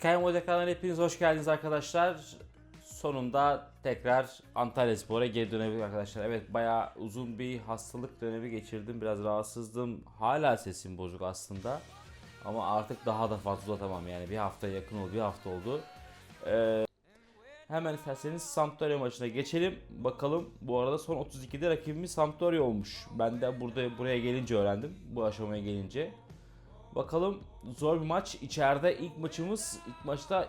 Hikaye Moda hepiniz hoş geldiniz arkadaşlar. Sonunda tekrar Antalya Spor'a geri dönebildik arkadaşlar. Evet bayağı uzun bir hastalık dönemi geçirdim. Biraz rahatsızdım. Hala sesim bozuk aslında. Ama artık daha da fazla uzatamam yani. Bir hafta yakın oldu. Bir hafta oldu. Ee, hemen isterseniz Sampdoria maçına geçelim. Bakalım bu arada son 32'de rakibimiz Sampdoria olmuş. Ben de burada buraya gelince öğrendim. Bu aşamaya gelince. Bakalım zor bir maç. İçeride ilk maçımız ilk maçta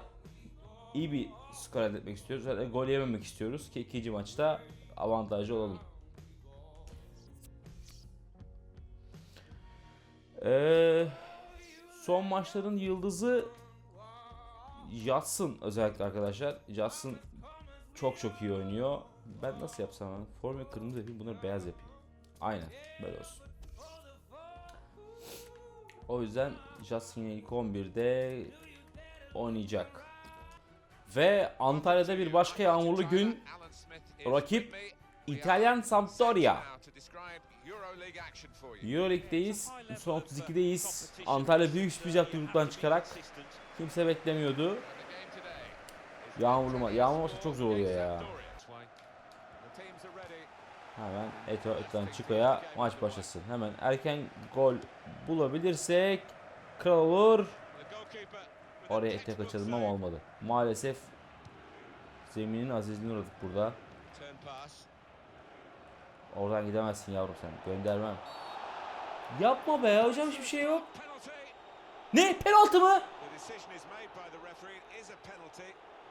iyi bir skor elde etmek istiyoruz. Zaten gol yememek istiyoruz ki ikinci maçta avantajlı olalım. Ee, son maçların yıldızı Jackson özellikle arkadaşlar. Jackson çok çok iyi oynuyor. Ben nasıl yapsam? Formayı kırmızı yapayım, bunları beyaz yapayım. Aynen, böyle olsun. O yüzden Justin ilk 11'de oynayacak. Ve Antalya'da bir başka yağmurlu gün. Rakip İtalyan Sampdoria. Euroleague'deyiz. Son 32'deyiz. Antalya büyük sürpriz yaptı gruptan çıkarak. Kimse beklemiyordu. Yağmurlu ma Yağmur olsa çok zor oluyor ya. Hemen Eto Eto'dan Chico'ya maç başlasın. Hemen erken gol bulabilirsek kral olur. Oraya ete kaçalım ama olmadı. Maalesef zeminin azizliğine uğradık burada. Oradan gidemezsin yavrum sen. Göndermem. Yapma be hocam hiçbir şey yok. Ne? Penaltı mı?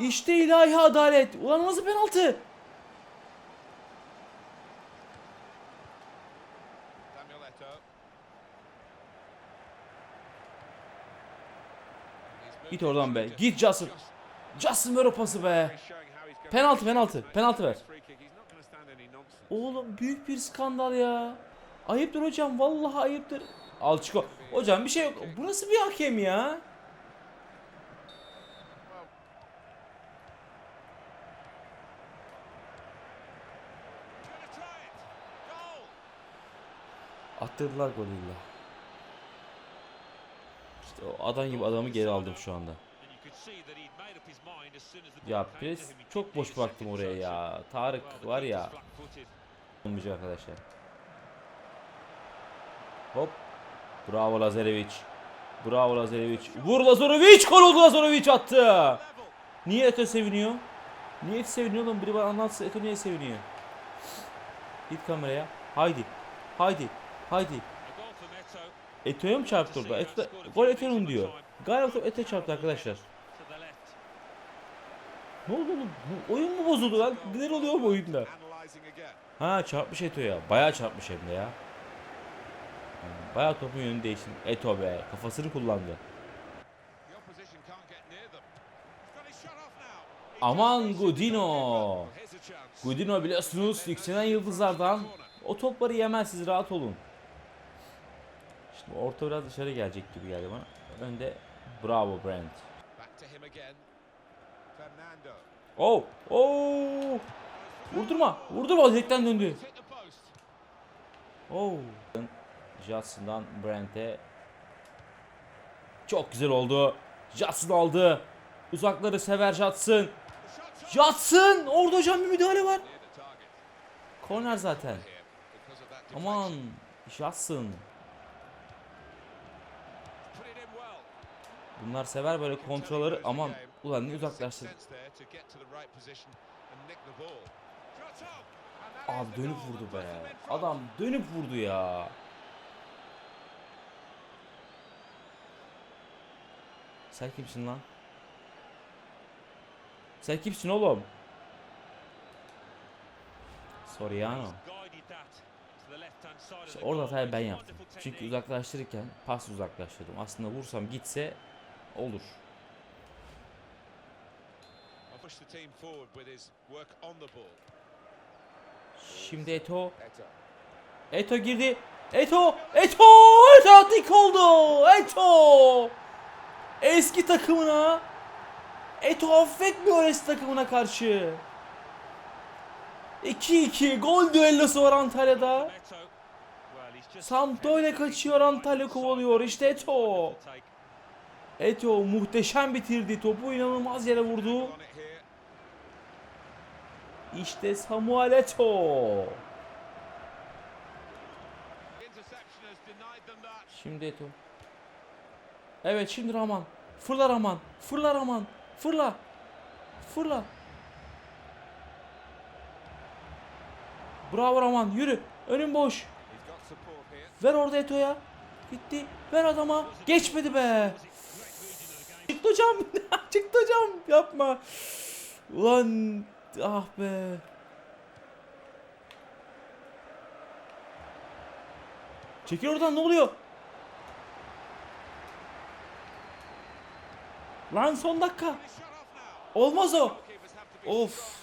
İşte ilahi adalet. Ulan nasıl penaltı? Git oradan be. Git Justin. Justin ver o pası be. Penaltı penaltı. Penaltı ver. Oğlum büyük bir skandal ya. Ayıptır hocam. Vallahi ayıptır. Al Chico. Hocam bir şey yok. Bu nasıl bir hakem ya? Attırdılar golü illa. İşte o adam gibi adamı geri aldım şu anda. Ya pres çok boş bıraktım oraya ya. Tarık var ya. Olmayacak arkadaşlar. Hop. Bravo Lazarevic. Bravo Lazarevic. Vur Lazarevic. Gol oldu Lazarevic attı. Niye Eto seviniyor? Niye seviniyor oğlum? Biri bana anlatsın Eto niye seviniyor? Git kameraya. Haydi. Haydi. Haydi. Eto'ya mı çarptı orada? Eto, gol Eto'nun diyor. Galiba top Eto çarptı arkadaşlar. Ne oldu oğlum? Bu oyun mu bozuldu lan? Neler oluyor bu oyunda? Ha çarpmış Eto'ya. Bayağı çarpmış hem de ya. Yani Bayağı topun yönünü değiştirdi. Eto be. Kafasını kullandı. Aman Godino. Godino biliyorsunuz yükselen yıldızlardan. O topları yemez rahat olun. Orta biraz dışarı gelecek gibi geldi bana. Önde bravo Brent. Oh! Oh! Vurdurma! Vurdurma! Direkten döndü. Oh! Johnson'dan Brent'e çok güzel oldu. Johnson aldı. Uzakları sever Johnson. Johnson! Orada hocam bir müdahale var. Korner zaten. Aman Johnson. Bunlar sever böyle kontrolleri. Aman ulan ne uzaklaştı. Abi dönüp vurdu be. Adam dönüp vurdu ya. Sen kimsin lan? Sen kimsin oğlum? Soriano. İşte orada hatayı ben yaptım. Çünkü uzaklaştırırken pas uzaklaştırdım. Aslında vursam gitse olur. push the team forward with his work on the ball. Şimdi Eto. Eto. Girdi. Eto! Eto! Eto dik oldu. Eto! Eski takımına Eto affetmiyor eski takımına karşı. 2-2 gol düellosu var Antalya'da. İle kaçıyor Antalya kovalıyor. İşte Eto. Eto muhteşem bitirdi. Topu inanılmaz yere vurdu. İşte Samuel Eto. Şimdi Eto. Evet şimdi Raman. Fırla Raman. Fırla Raman. Fırla. Fırla. Bravo Raman yürü. Önün boş. Ver orada Eto'ya. Gitti. Ver adama. Geçmedi be. Hocam. Çıktı hocam. Yapma. Ulan ah be. Çekil oradan ne oluyor? Lan son dakika. Olmaz o. Of.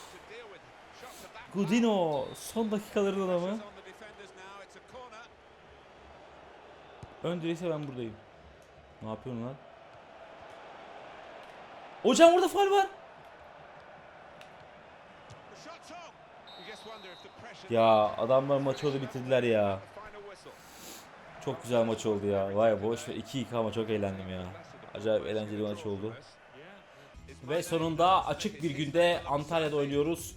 Gudino son dakikaların adamı. Ön direkse ben buradayım. Ne yapıyorsun lan? Hocam burada faul var. Ya adamlar maçı orada bitirdiler ya. Çok güzel maç oldu ya. Vay boş ver 2-2 ama çok eğlendim ya. Acayip eğlenceli maç oldu. Ve sonunda açık bir günde Antalya'da oynuyoruz.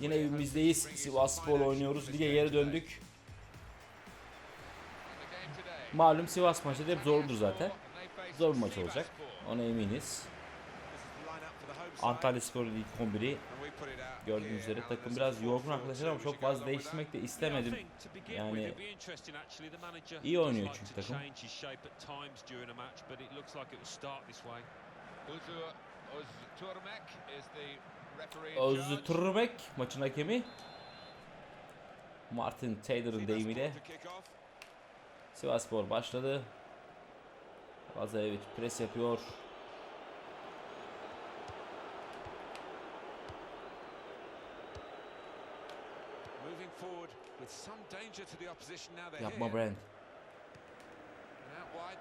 Yine evimizdeyiz. Sivas Spor'la oynuyoruz. Lige geri döndük. Malum Sivas maçı hep zordur zaten. Zor bir maç olacak. Ona eminiz. Antalya Spor ilk 11'i And we put it out gördüğünüz üzere takım biraz yorgun 4-4-2 arkadaşlar ama çok fazla değiştirmek de istemedim. Yani iyi oynuyor çünkü takım. charge. Öztürmek maçın hakemi. Martin Taylor'ın deyimiyle Spor to kick off. Sivasspor başladı. Lazarevic pres yapıyor.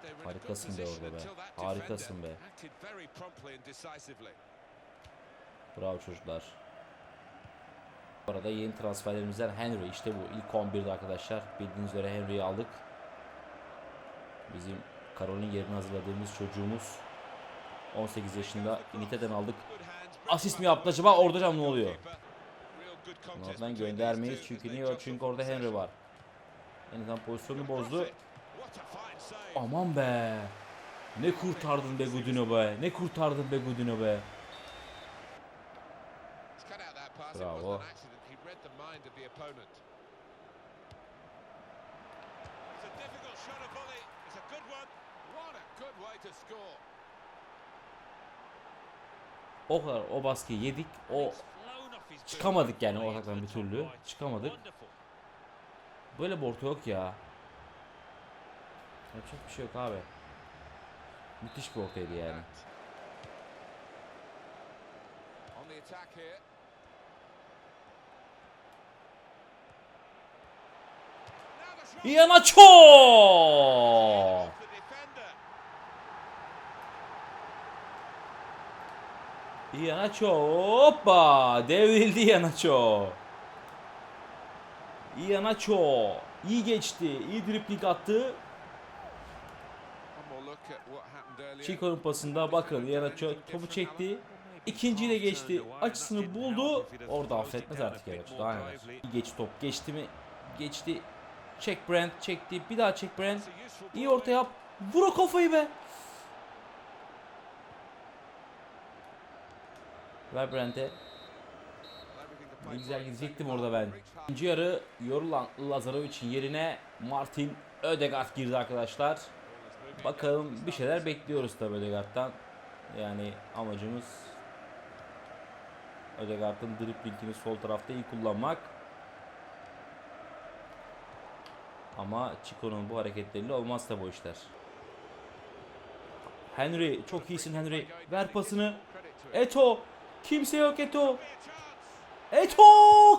A good Harikasın be orada be. Harikasın be. Bravo çocuklar. Bu arada yeni transferlerimizden Henry. işte bu ilk 11'de arkadaşlar. Bildiğiniz üzere Henry'yi aldık. Bizim Karol'ün yerini hazırladığımız çocuğumuz. 18 yaşında Inite'den aldık. Asist mi yaptı acaba? Orada cam ne oluyor? Oradan göndermeyiz çünkü niye? jostle Çünkü orada Henry var. En azından pozisyonu bozdu. Aman be. Ne kurtardın be Gudino be. Ne kurtardın be Gudino be. Bravo. O kadar o baskıyı yedik. O çıkamadık yani o Into ataktan the bir türlü. Çıkamadık. Böyle bir orta yok ya. Yapacak bir şey yok abi. Müthiş bir ortaydı yani. On Iheanacho hoppa devrildi Iheanacho. Iheanacho iyi geçti. iyi dripling attı. Chico'nun pasında bakın Iheanacho topu çekti. İkinciyi de geçti. Açısını buldu. Orada affetmez artık. Daha neler. İyi geçti top. Geçti mi? Geçti. Çek Brent çekti. Bir daha çek useful İyi orta yap. Vur o kafayı be. Ver Brent'e. Ne güzel gidecektim orada ben. İkinci yarı yorulan Lazarovic'in yerine Martin Ödegaard girdi arkadaşlar. Bakalım bir şeyler bekliyoruz tabii Ödegaard'dan. Yani amacımız Ödegaard'ın driblingini sol tarafta iyi kullanmak. Ama Chico'nun bu hareketleriyle olmaz da bu işler. Henry çok iyisin Henry. Ver pasını. Eto. Kimse yok Eto. Eto!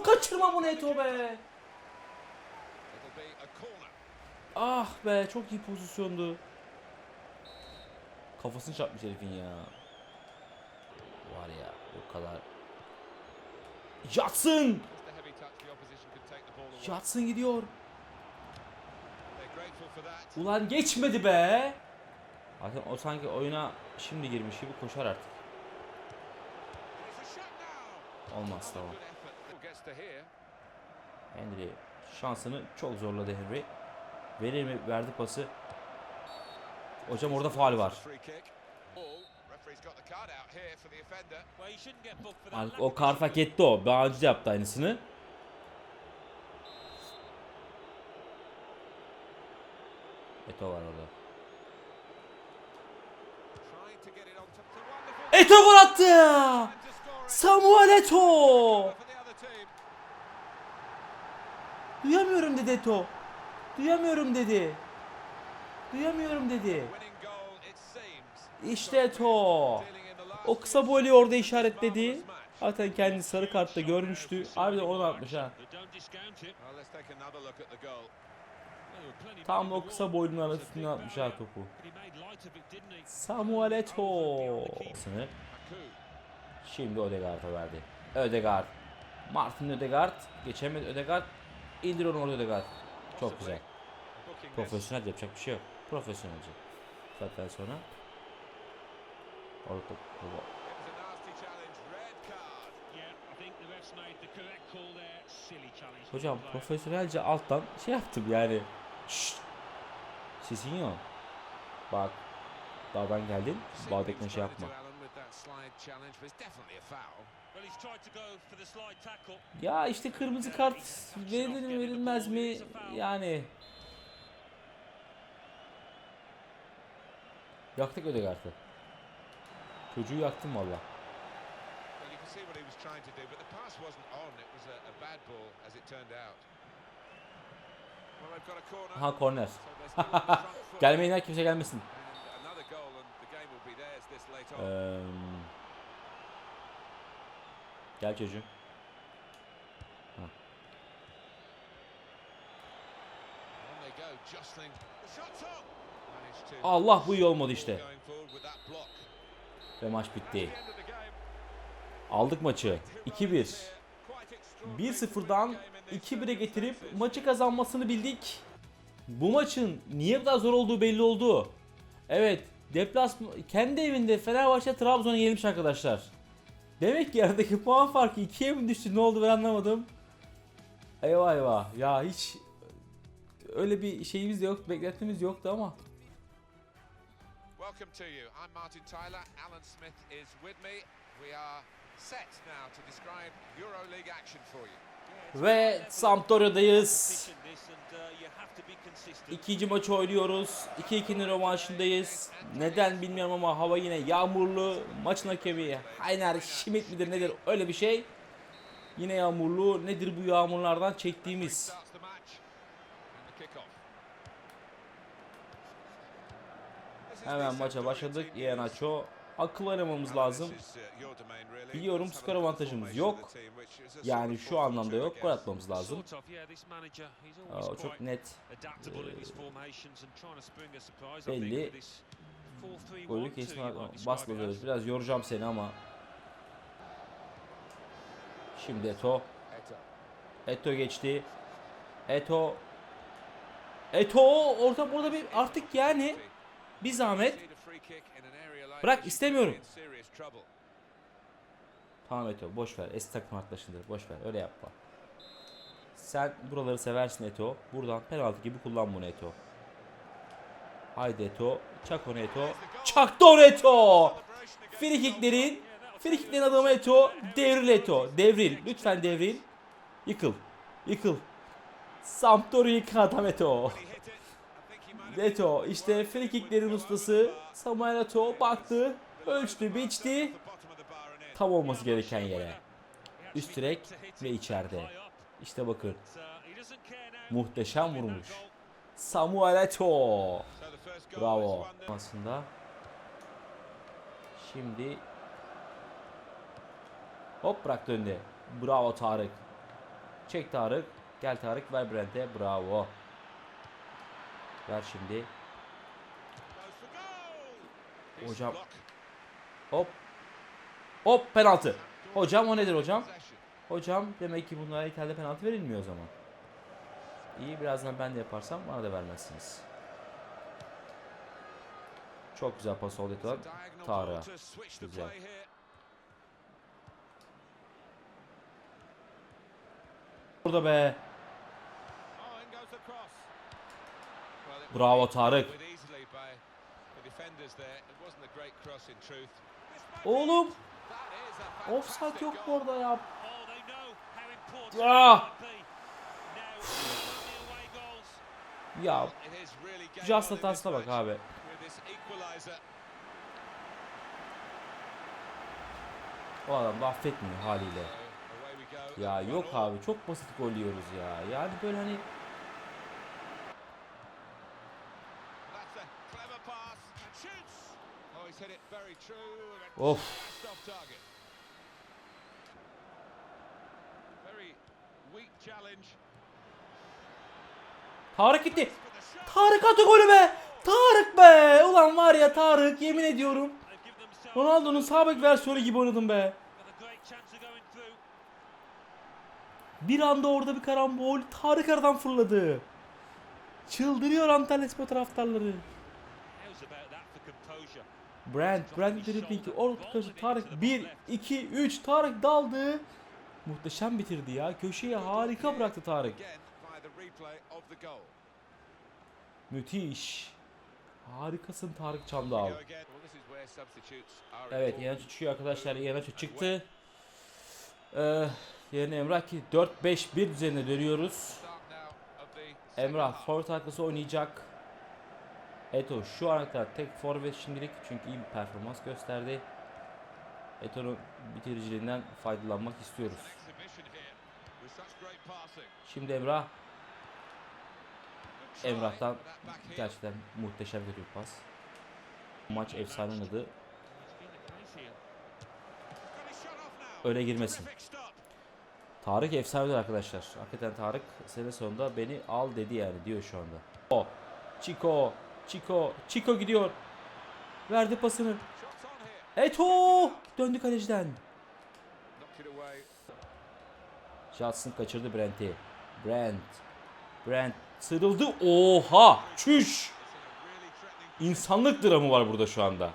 Kaçırma bunu Eto be. Ah be çok iyi pozisyondu. Kafasını çarpmış herifin ya. Var ya o kadar. Yatsın! Yatsın gidiyor. Ulan geçmedi be. Zaten o sanki oyuna şimdi girmiş gibi koşar artık. Olmaz tamam. Henry şansını çok zorladı Henry. Verir mi? Verdi pası. Hocam orada faal var. Lack o kart hak etti o. Daha önce yaptı aynısını. Eto var orada. Eto gol attı! Samuel Eto! Duyamıyorum dedi Eto. Duyamıyorum dedi. Duyamıyorum dedi. İşte Eto. O kısa boylu orada işaretledi. Zaten kendi sarı kartta görmüştü. Harbiden onu atmış ha. Tam o kısa boylunun It was a arasına big atmış ha topu. Samuel Eto. Şimdi Ödegaard'a verdi. Ödegaard. Martin Ödegaard. Geçemedi Ödegaard. İndir onu orada Ödegaard. Çok güzel. Profesyonel yapacak bir şey yok. Profesyonelce. Zaten sonra. Orada Hocam profesyonelce alttan şey yaptım yani. Şşt. Sesin yok. Bak. Dağdan geldin. Bağdakine şey yapma. Ya işte kırmızı kart verilir mi verilmez mi? Yani. Yaktık Ödegaard'ı. Çocuğu yaktım valla. Ha korner. Gelmeyin ha kimse gelmesin. Eee, gel çocuğum. Allah bu iyi olmadı işte. Ve maç bitti. Aldık maçı. 2-1. 1-0'dan 2-1'e getirip maçı kazanmasını bildik. Bu maçın niye bu kadar zor olduğu belli oldu. Evet, deplasman kendi evinde Fenerbahçe Trabzon'a yenilmiş arkadaşlar. Demek ki aradaki puan farkı 2'ye mi düştü ne oldu ben anlamadım. Eyvah eyvah. Ya hiç öyle bir şeyimiz de yok, beklentimiz yoktu ama. Welcome to you. I'm Martin Tyler. Alan Smith is with me. We are set now to describe EuroLeague action for you. Ve Sampdoria'dayız. İkinci maçı oynuyoruz. 2-2'nin rövanşındayız. Neden bilmiyorum ama hava yine yağmurlu. Maçın hakemi Heiner Schmidt midir nedir öyle bir şey. Yine yağmurlu. Nedir bu yağmurlardan çektiğimiz? Hemen maça başladık. team Iheanacho. Akıl aramamız lazım. Biliyorum, skor avantajımız yok. Yani şu anlamda 4-4-2, yok. Gol atmamız lazım. O çok net. Ee, think belli. with this 4-3-1-2 Golü kesme as. Biraz yoracağım seni ama. Şimdi Eto. Eto. Eto geçti. Eto. Eto orta burada bir artık yani bir zahmet. Bırak, istemiyorum. Tamam Eto boş ver. Eski takım arkadaşındır. Boş ver. Öyle yapma. Sen buraları seversin Eto. Buradan penaltı gibi kullan bunu Eto. Haydi Eto. Çak onu Eto. Çaktı onu Eto. Frikiklerin Frikiklerin adamı Eto. Devril Eto. Devril. Lütfen devril. Yıkıl. Yıkıl. Sampdoria yıkı adam Eto. He hit it. I think he might have Eto işte frikiklerin ustası Samuel Eto baktı. Ölçtü, biçti. Tam olması gereken yere. Üst direk ve içeride. İşte bakın. Uh. Muhteşem vurmuş. Samuel Eto. Bravo. is 1-0. Aslında şimdi Hop bıraktı önüne. Bravo Tarık. Çek Tarık. Gel Tarık ver Brent'e. Bravo. Ver şimdi. Hocam. Hop. Hop penaltı. Hocam o nedir hocam? Hocam demek ki bunlara İtalya'da penaltı verilmiyor o zaman. İyi birazdan ben de yaparsam bana da vermezsiniz. Çok güzel pas oldu It's a Eto'dan. diagonal Tarık'a. ball to switch the Güzel. Burada be. İn truth. Oğlum offside yok mu orada ya? Oh, Ah! Ya Just hatasına bak abi. O adam da affetmiyor haliyle. Ya yok abi çok basit gol yiyoruz ya. Yani böyle hani Of. Tarık gitti. Tarık attı golü be. Tarık be. Ulan var ya Tarık yemin ediyorum. Ronaldo'nun sağ bek versiyonu gibi oynadım be. Bir anda orada bir karambol Tarık aradan fırladı. Çıldırıyor Antalya Spor taraftarları. Brent, Brent driblingi orta köşe Tarık 1, 2, 3 Tarık daldı. Muhteşem bitirdi ya. Köşeye harika bıraktı Tarık. Müthiş. Harikasın Tarık Çamdal. Evet. Yenaço çıkıyor arkadaşlar. Yenaço çıktı. Ee, yerine Emrah ki 4-5-1 düzenine dönüyoruz. Emrah forvet arkası oynayacak. Eto şu ana kadar tek forvet şimdilik çünkü iyi bir performans gösterdi. Eto'nun bitiriciliğinden faydalanmak istiyoruz. Şimdi Emrah Emrah'tan gerçekten muhteşem bir pas. Maç efsane oynadı. Öyle girmesin. Tarık efsanedir arkadaşlar. Hakikaten Tarık sene sonunda beni al dedi yani diyor şu anda. O, Chico, Chico, Chico gidiyor. Verdi pasını. Eto! Döndü kaleciden. Johnson kaçırdı Brent'i. Brent. Brent sırıldı. Oha! Çüş! İnsanlık dramı var burada şu anda.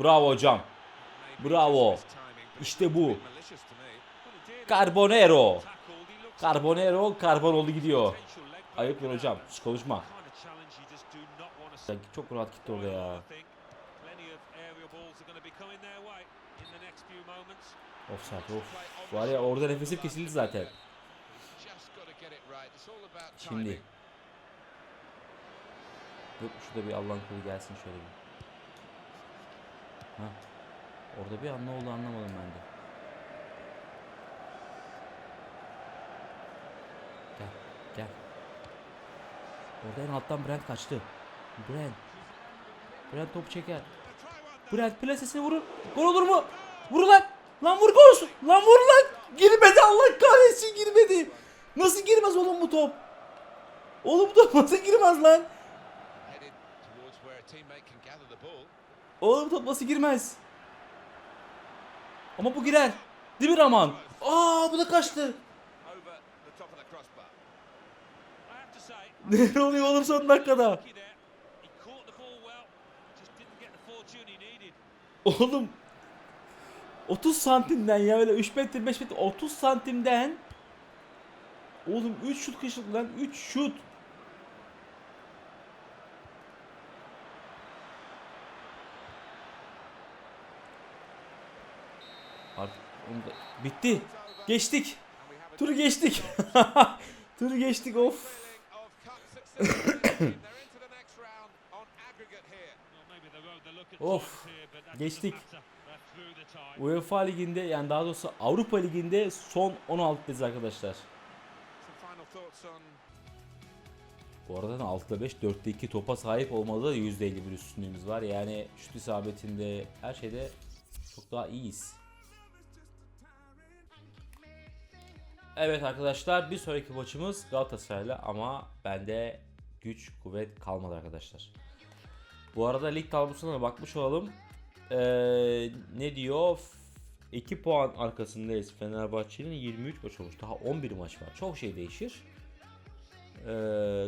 Bravo hocam. bravo. İşte bu. Carbonero. Carbonero karbon oldu gidiyor. Ayıptır now. hocam. Sus konuşma. Çok rahat gitti orada ya. Offside of. Var ya orada nefesim kesildi zaten. Şimdi. Dur şurada bir Allah'ın kulu gelsin şöyle bir. Ha. Orada bir an ne oldu anlamadım ben de. Gel. Orada en alttan Brent kaçtı. Brent. Brent topu çeker. Brent plasesine vurur. Gol olur mu? Vur lan. Lan vur gol olsun. Lan vur lan. Girmedi Allah kahretsin girmedi. Nasıl girmez oğlum bu top? Oğlum bu top nasıl girmez lan? Oğlum top nasıl girmez? Ama bu girer. Değil mi Raman? Aa bu da kaçtı. Get the fortune he needed. Oğlum 30 santimden ya öyle 3 metre 5 metre 30 santimden Oğlum 3 şut kaçırdı lan 3 şut. Bitti. Geçtik. Turu geçtik. Turu geçtik of. Of geçtik. UEFA liginde yani daha doğrusu Avrupa liginde son 16'dayız arkadaşlar. Bu arada 6'da 5, 4'te 2 topa sahip olmada da %51 üstünlüğümüz var. Yani şut isabetinde her şeyde çok daha iyiyiz. Evet arkadaşlar bir sonraki maçımız Galatasaray'la ama bende güç kuvvet kalmadı arkadaşlar. Bu arada lig tablosuna bakmış olalım. Ee, ne diyor? 2 puan arkasındayız Fenerbahçe'nin 23 maç olmuş. Daha 11 maç var. Çok şey değişir. Ee,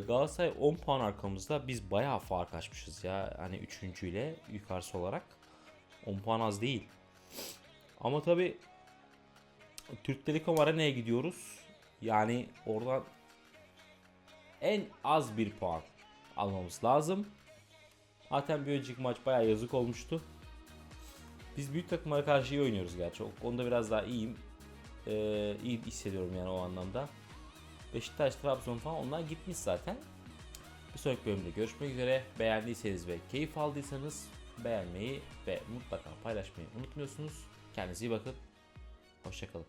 Galatasaray 10 puan arkamızda. Biz bayağı fark açmışız ya. Hani 3. ile yukarısı olarak. 10 puan az değil. Ama tabi Türk Telekom Arena'ya gidiyoruz. Yani oradan en az bir puan almamız lazım. Zaten bir önceki maç bayağı yazık olmuştu. Biz büyük takımlara karşı iyi oynuyoruz gerçi. O konuda biraz daha iyiyim. Ee, iyi hissediyorum yani o anlamda. Beşiktaş, Trabzon falan onlar gitmiş zaten. Bir sonraki bölümde görüşmek üzere. Beğendiyseniz ve keyif aldıysanız beğenmeyi ve mutlaka paylaşmayı unutmuyorsunuz. Kendinize iyi bakın. Hoşçakalın.